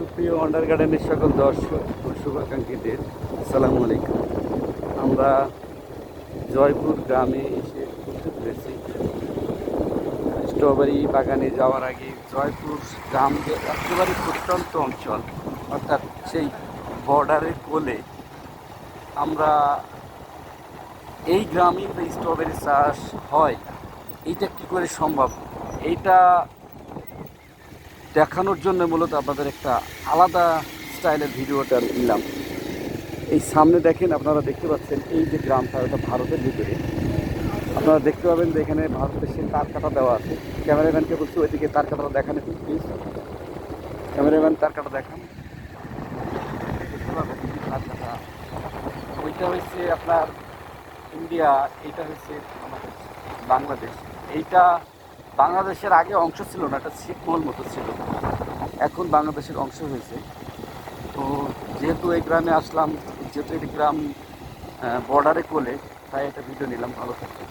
সুপ্রিয় আন্ডার গার্ডেনের সকল দর্শক শুভাকাঙ্ক্ষীদের, আসসালামু আলাইকুম। আমরা জয়পুর গ্রামে এসে উপস্থিত হয়েছি। স্ট্রবেরি বাগানে যাওয়ার আগে জয়পুর গ্রাম যে একেবারে প্রত্যন্ত অঞ্চল, অর্থাৎ সেই বর্ডারের কোলে, আমরা এই গ্রামে স্ট্রবেরি চাষ হয়, এইটা কি করে সম্ভব? এইটা দেখানোর জন্য মূলত আপনাদের একটা আলাদা স্টাইলের ভিডিওটা নিলাম। এই সামনে দেখেন আপনারা দেখতে পাচ্ছেন এই যে গ্রামটা, এটা ভারতের ভিতরে। আপনারা দেখতে পাবেন যে এখানে ভারতের সে তার কাটা দেওয়া আছে। ক্যামেরাম্যানকে বলছি ওইদিকে তার কাটাটা দেখান একটু প্লিজ ক্যামেরাম্যান তার কাটা দেখান। দেখতে পাবেন ওইটা হচ্ছে আপনার ইন্ডিয়া, এইটা হচ্ছে আমাদের বাংলাদেশ। এইটা বাংলাদেশের আগে অংশ ছিল না এটা ছিটমহল মতো ছিল। এখন বাংলাদেশের অংশ হয়েছে। তো যেহেতু এই গ্রামে আসলাম, যেহেতু এই গ্রাম বর্ডারে কোলে, তাই একটা ভিডিও নিলাম, ভালো থাকবে